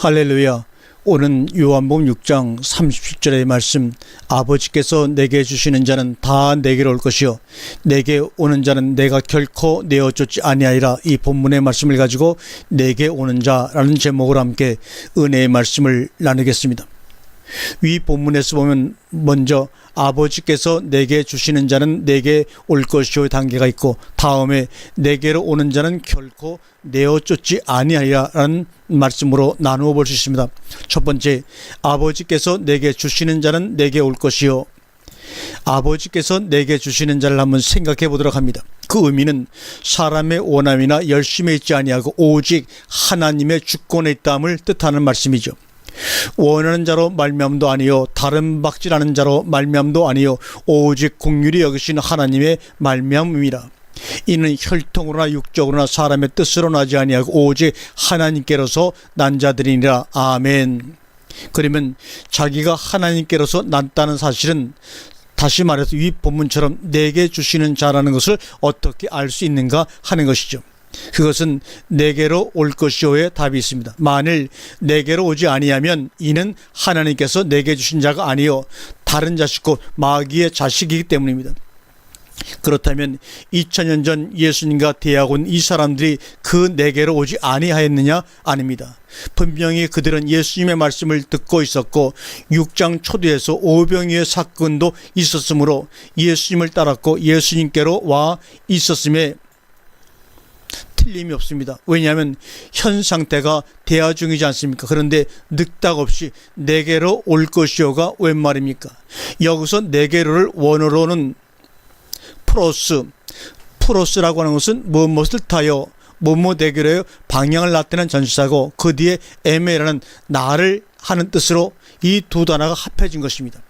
할렐루야. 오는 요한복음 6장 37절의 말씀 아버지께서 내게 주시는 자는 다 내게로 올 것이요 내게 오는 자는 내가 결코 내어 쫓지 아니하리라 이 본문의 말씀을 가지고 내게 오는 자라는 제목으로 함께 은혜의 말씀을 나누겠습니다. 위 본문에서 보면 먼저 아버지께서 내게 주시는 자는 내게 올 것이요 단계가 있고 다음에 내게로 오는 자는 결코 내어 쫓지 아니하리라는 말씀으로 나누어 볼 수 있습니다. 첫 번째 아버지께서 내게 주시는 자는 내게 올 것이요 아버지께서 내게 주시는 자를 한번 생각해 보도록 합니다. 그 의미는 사람의 원함이나 열심에 있지 아니하고 오직 하나님의 주권에 있다함을 뜻하는 말씀이죠. 원하는 자로 말미암도 아니요 다른 박질하는 자로 말미암도 아니요 오직 공률이 여기신 하나님의 말미암음이라 이는 혈통으로나 육적으로나 사람의 뜻으로 나지 아니하고 오직 하나님께로서 난 자들이니라. 아멘. 그러면 자기가 하나님께로서 났다는 사실은 다시 말해서 위 본문처럼 내게 주시는 자라는 것을 어떻게 알 수 있는가 하는 것이죠. 그것은 내게로 올 것이오의 답이 있습니다. 만일 내게로 오지 아니하면 이는 하나님께서 내게 주신 자가 아니요 다른 자식 곧 마귀의 자식이기 때문입니다. 그렇다면 2000년 전 예수님과 대학 온 이 사람들이 그 내게로 오지 아니하였느냐? 아닙니다. 분명히 그들은 예수님의 말씀을 듣고 있었고 6장 초두에서 오병이의 사건도 있었으므로 예수님을 따랐고 예수님께로 와 있었음에 틀림이 없습니다. 왜냐하면 현 상태가 대화 중이지 않습니까? 그런데 늑닥없이 내게로 올 것이오가 웬 말입니까? 여기서 내게로를 원어로는 프로스, 프로스라고 하는 것은 무엇을 타요? 뭐뭐 되기로요 방향을 나타내는 전치사고 그 뒤에 에메라는 나를 하는 뜻으로 이 두 단어가 합해진 것입니다.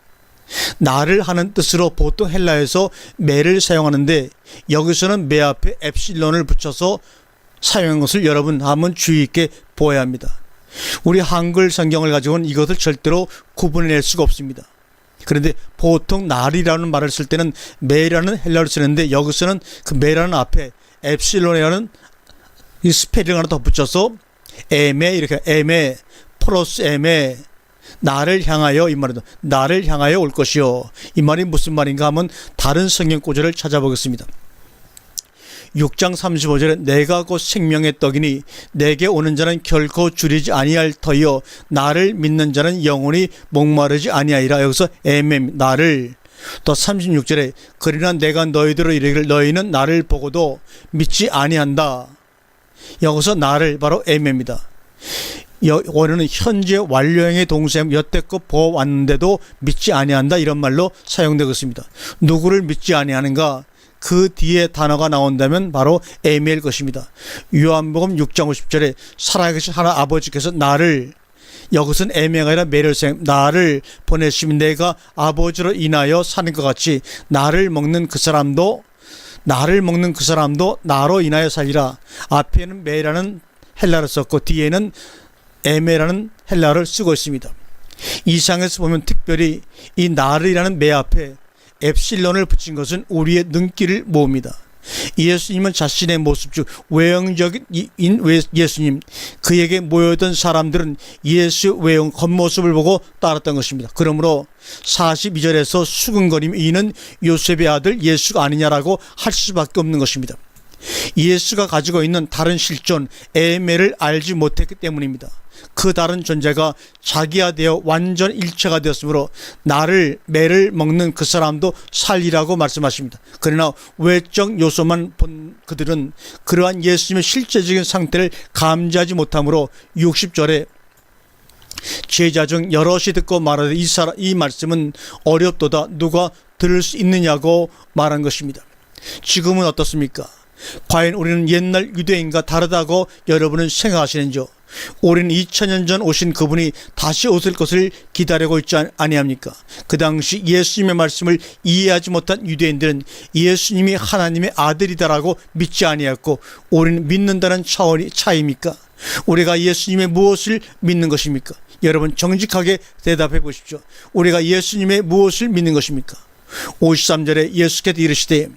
나를 하는 뜻으로 보통 헬라에서 매를 사용하는데 여기서는 매 앞에 엡실론을 붙여서 사용한 것을 여러분 한번 주의 있게 보아야 합니다. 우리 한글 성경을 가지고는 이것을 절대로 구분해낼 수가 없습니다. 그런데 보통 날이라는 말을 쓸 때는 매라는 헬라를 쓰는데 여기서는 그 매라는 앞에 엡실론이라는 이 스페링 하나 더 붙여서 에메 이렇게 에메 플러스 에메 나를 향하여 이 말이다. 나를 향하여 올 것이요. 이 말이 무슨 말인가 하면 다른 성경 구절을 찾아보겠습니다. 6장 35절에 내가 곧 생명의 떡이니 내게 오는 자는 결코 줄이지 아니할 터이요 나를 믿는 자는 영원히 목마르지 아니하리라 여기서 에멘 나를 또 36절에 그러나 내가 너희들을 이르기를 너희는 나를 보고도 믿지 아니한다 여기서 나를 바로 에멘입니다 원어는 현재 완료형의 동사임 여태껏 보았는데도 믿지 아니한다 이런 말로 사용되고 있습니다. 누구를 믿지 아니하는가? 그 뒤에 단어가 나온다면 바로 에메일 것입니다. 요한복음 6장 50절에 살아계신 하나 아버지께서 나를 여기서는 에메가 아니라 메를생 나를 보내시면 내가 아버지로 인하여 사는 것 같이 나를 먹는 그 사람도 나를 먹는 그 사람도 나로 인하여 살리라. 앞에는 메라는 헬라를 썼고 뒤에는 에메라는 헬라를 쓰고 있습니다. 이상에서 보면 특별히 이 나를이라는 매 앞에 엡실론을 붙인 것은 우리의 눈길을 모읍니다. 예수님은 자신의 모습 중 외형적인 예수님 그에게 모여든 사람들은 예수 외형 겉모습을 보고 따랐던 것입니다. 그러므로 42절에서 수근거림 이는 요셉의 아들 예수가 아니냐라고 할 수밖에 없는 것입니다. 예수가 가지고 있는 다른 실존 에메를 알지 못했기 때문입니다. 그 다른 존재가 자기화되어 완전 일체가 되었으므로 나를 매를 먹는 그 사람도 살리라고 말씀하십니다. 그러나 외적 요소만 본 그들은 그러한 예수님의 실제적인 상태를 감지하지 못하므로 60절에 제자 중 여럿이 듣고 말하되 이, 사람, 이 말씀은 어렵도다 누가 들을 수 있느냐고 말한 것입니다. 지금은 어떻습니까? 과연 우리는 옛날 유대인과 다르다고 여러분은 생각하시는지요? 우리는 2000년 전 오신 그분이 다시 오실 것을 기다리고 있지 아니합니까? 그 당시 예수님의 말씀을 이해하지 못한 유대인들은 예수님이 하나님의 아들이다라고 믿지 아니했고 우리는 믿는다는 차원이 차이입니까? 우리가 예수님의 무엇을 믿는 것입니까? 여러분 정직하게 대답해 보십시오. 우리가 예수님의 무엇을 믿는 것입니까? 53절에 예수께서 이르시되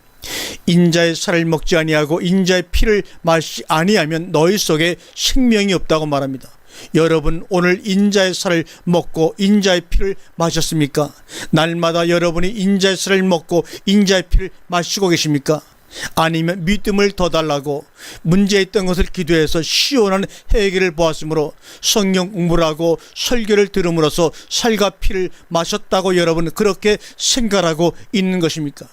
인자의 살을 먹지 아니하고 인자의 피를 마시 아니하면 너희 속에 생명이 없다고 말합니다. 여러분 오늘 인자의 살을 먹고 인자의 피를 마셨습니까? 날마다 여러분이 인자의 살을 먹고 인자의 피를 마시고 계십니까? 아니면 믿음을 더 달라고 문제 있던 것을 기도해서 시원한 해결을 보았으므로 성경 공부를 하고 설교를 들음으로써 살과 피를 마셨다고 여러분 그렇게 생각하고 있는 것입니까?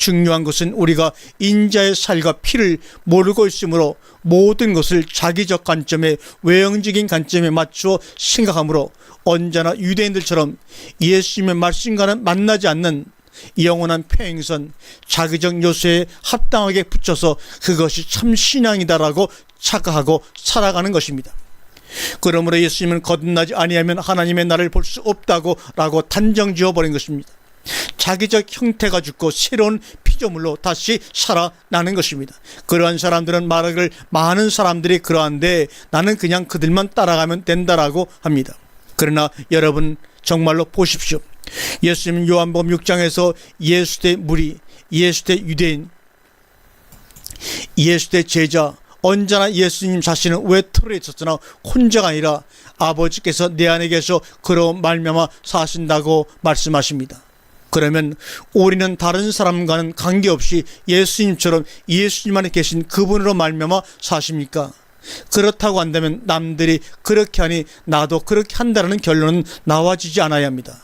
중요한 것은 우리가 인자의 살과 피를 모르고 있으므로 모든 것을 자기적 관점에 외형적인 관점에 맞추어 생각하므로 언제나 유대인들처럼 예수님의 말씀과는 만나지 않는 영원한 평행선 자기적 요소에 합당하게 붙여서 그것이 참 신앙이다라고 착각하고 살아가는 것입니다. 그러므로 예수님은 거듭나지 아니하면 하나님의 나를 볼 수 없다고 라고 단정 지어버린 것입니다. 자기적 형태가 죽고 새로운 피조물로 다시 살아나는 것입니다. 그러한 사람들은 말하길 많은 사람들이 그러한데 나는 그냥 그들만 따라가면 된다라고 합니다. 그러나 여러분 정말로 보십시오. 예수님 요한복음 6장에서 예수 대 무리, 예수 대 유대인, 예수 대 제자 언제나 예수님 자신은 외톨이 있었으나 혼자가 아니라 아버지께서 내 안에 계셔 그로 말미암아 사신다고 말씀하십니다. 그러면 우리는 다른 사람과는 관계없이 예수님처럼 예수님 안에 계신 그분으로 말미암아 사십니까? 그렇다고 한다면 남들이 그렇게 하니 나도 그렇게 한다는 결론은 나와지지 않아야 합니다.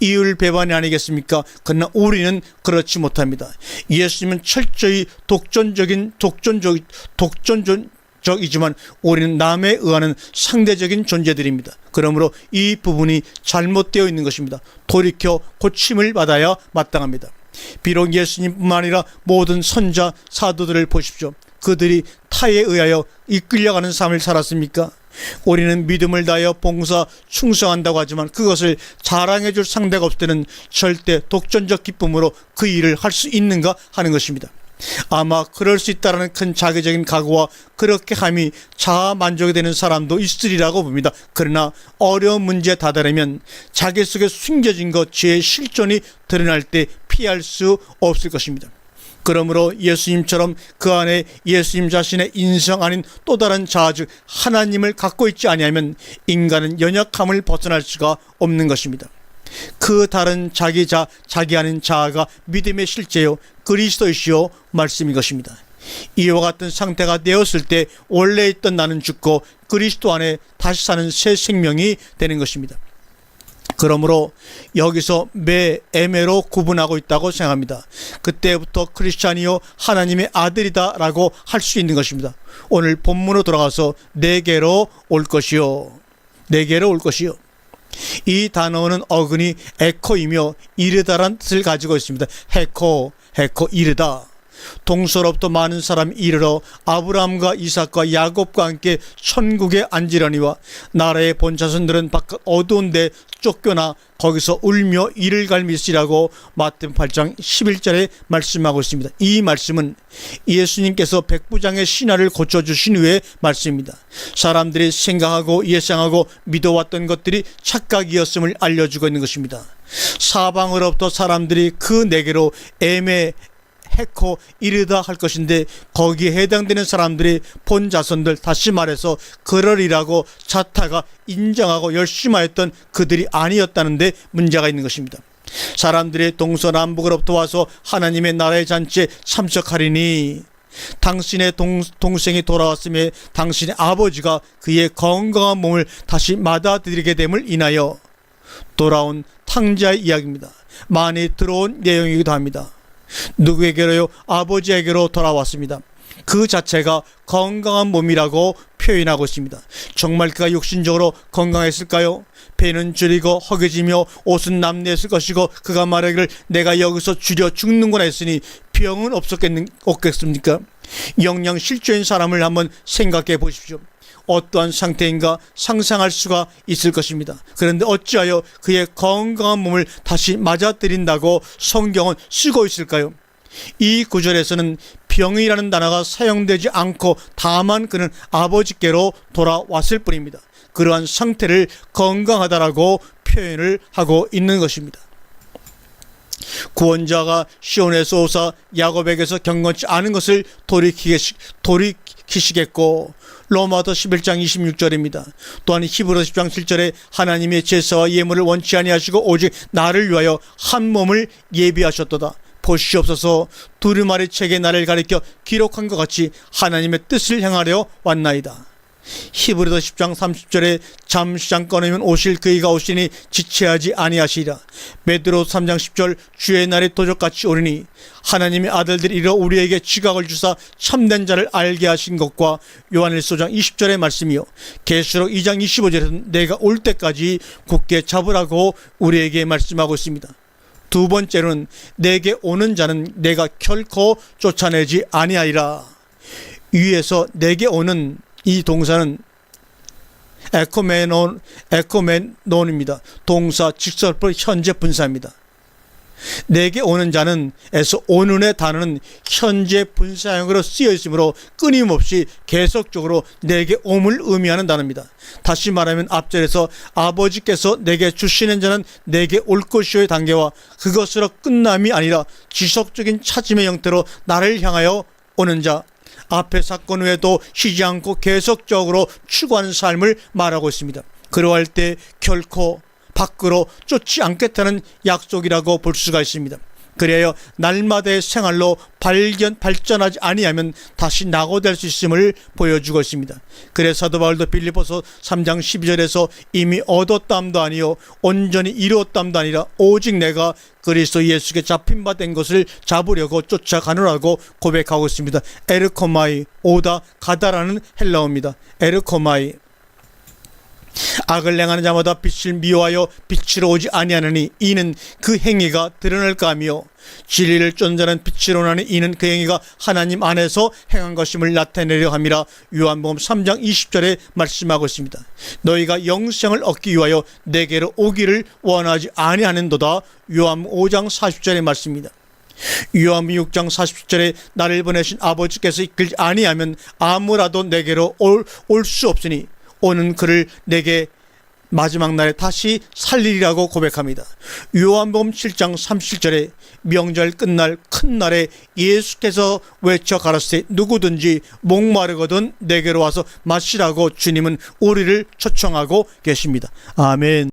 이율 배반이 아니겠습니까? 그러나 우리는 그렇지 못합니다. 예수님은 철저히 독전적인 독전적 독전 적이지만 우리는 남에 의하는 상대적인 존재들입니다. 그러므로 이 부분이 잘못되어 있는 것입니다. 돌이켜 고침을 받아야 마땅합니다. 비록 예수님뿐만 아니라 모든 선자 사도들을 보십시오. 그들이 타에 의하여 이끌려가는 삶을 살았습니까? 우리는 믿음을 다하여 봉사 충성한다고 하지만 그것을 자랑해 줄 상대가 없을 때는 절대 독전적 기쁨으로 그 일을 할 수 있는가 하는 것입니다. 아마 그럴 수 있다라는 큰 자기적인 각오와 그렇게 함이 자아 만족이 되는 사람도 있으리라고 봅니다. 그러나 어려운 문제에 다다르면 자기 속에 숨겨진 것, 죄의 실존이 드러날 때 피할 수 없을 것입니다. 그러므로 예수님처럼 그 안에 예수님 자신의 인성 아닌 또 다른 자아 즉 하나님을 갖고 있지 아니하면 인간은 연약함을 벗어날 수가 없는 것입니다. 그 다른 자기 자 자기 아닌 자아가 믿음의 실제요 그리스도이시요 말씀인 것입니다. 이와 같은 상태가 되었을 때 원래 있던 나는 죽고 그리스도 안에 다시 사는 새 생명이 되는 것입니다. 그러므로 여기서 매 애매로 구분하고 있다고 생각합니다. 그때부터 크리스찬이요 하나님의 아들이다라고 할 수 있는 것입니다. 오늘 본문으로 돌아가서 내게로 올 것이요. 내게로 올 것이요. 이 단어는 어근이 에코이며 이르다란 뜻을 가지고 있습니다. 해코, 해코, 이르다. 동서로부터 많은 사람이 이르러 아브라함과 이삭과 야곱과 함께 천국에 앉으려니와 나라의 본자손들은 바깥 어두운 데 쫓겨나 거기서 울며 이를 갈미시라고 마태 8장 11절에 말씀하고 있습니다. 이 말씀은 예수님께서 백부장의 신화를 고쳐주신 후의 말씀입니다. 사람들이 생각하고 예상하고 믿어왔던 것들이 착각이었음을 알려주고 있는 것입니다. 사방으로부터 사람들이 그 내게로 애매 해코 이르다 할 것인데 거기에 해당되는 사람들이 본 자손들 다시 말해서 그러리라고 자타가 인정하고 열심하였던 그들이 아니었다는데 문제가 있는 것입니다. 사람들이 동서남북으로부터 와서 하나님의 나라의 잔치에 참석하리니 당신의 동, 동생이 돌아왔음에 당신의 아버지가 그의 건강한 몸을 다시 받아들이게 됨을 인하여 돌아온 탕자의 이야기입니다. 많이 들어온 내용이기도 합니다. 누구에게로요? 아버지에게로 돌아왔습니다. 그 자체가 건강한 몸이라고 표현하고 있습니다. 정말 그가 육신적으로 건강했을까요? 배는 줄이고 허기지며 옷은 남내었을 것이고 그가 말하기를 내가 여기서 줄여 죽는구나 했으니 병은 없었겠는 없겠습니까? 영양 실조인 사람을 한번 생각해 보십시오. 어떠한 상태인가 상상할 수가 있을 것입니다. 그런데 어찌하여 그의 건강한 몸을 다시 맞아들인다고 성경은 쓰고 있을까요? 이 구절에서는 병이라는 단어가 사용되지 않고 다만 그는 아버지께로 돌아왔을 뿐입니다. 그러한 상태를 건강하다라고 표현을 하고 있는 것입니다. 구원자가 시온에서 오사 야곱에게서 경건치 않은 것을 돌이키시겠고 로마서 11장 26절입니다. 또한 히브리서 10장 7절에 하나님의 제사와 예물을 원치 아니하시고 오직 나를 위하여 한 몸을 예비하셨도다. 보시옵소서 두루마리 책에 나를 가리켜 기록한 것 같이 하나님의 뜻을 향하려 왔나이다. 히브리서 10장 30절에 잠시 잠깐이면 오실 그이가 오시니 지체하지 아니하시리라. 베드로 3장 10절 주의 날이 도적같이 오리니 하나님의 아들들이 이러 우리에게 지각을 주사 참된 자를 알게 하신 것과 요한일서 장 20절의 말씀이요 계시록 2장 25절에는 내가 올 때까지 굳게 잡으라고 우리에게 말씀하고 있습니다. 두 번째로는 내게 오는 자는 내가 결코 쫓아내지 아니하리라. 위에서 내게 오는 이 동사는 에코메논 에코메논입니다. 동사 직설법 현재 분사입니다. 내게 오는 자는 에서 오는의 단어는 현재 분사형으로 쓰여 있으므로 끊임없이 계속적으로 내게 옴을 의미하는 단어입니다. 다시 말하면 앞절에서 아버지께서 내게 주시는 자는 내게 올 것이요의 단계와 그것으로 끝남이 아니라 지속적인 찾음의 형태로 나를 향하여 오는 자 앞의 사건 외에도 쉬지 않고 계속적으로 추구하는 삶을 말하고 있습니다. 그러할 때 결코 밖으로 쫓지 않겠다는 약속이라고 볼 수가 있습니다. 그래야 날마다의 생활로 발견 발전하지 아니하면 다시 낙오될 수 있음을 보여주고 있습니다. 그래서 사도 바울도 빌립보서 3장 12절에서 이미 얻었담도 아니요 온전히 이루었담도 아니라 오직 내가 그리스도 예수께 잡힌 바 된 것을 잡으려고 쫓아가노라고 고백하고 있습니다. 에르코마이 오다 가다라는 헬라어입니다. 에르코마이 악을 행하는 자마다 빛을 미워하여 빛으로 오지 아니하느니 이는 그 행위가 드러날까 하며 진리를 쫀자는 빛으로 나는 이는 그 행위가 하나님 안에서 행한 것임을 나타내려 함이라 요한복음 3장 20절에 말씀하고 있습니다. 너희가 영생을 얻기 위하여 내게로 오기를 원하지 아니하는도다 요한 5장 40절의 말씀입니다. 요한 6장 40절에 나를 보내신 아버지께서 이끌지 아니하면 아무라도 내게로 올 수 없으니 오는 그를 내게 마지막 날에 다시 살리리라고 고백합니다. 요한복음 7장 37절에 명절 끝날 큰 날에 예수께서 외쳐 가라사대 누구든지 목마르거든 내게로 와서 마시라고 주님은 우리를 초청하고 계십니다. 아멘.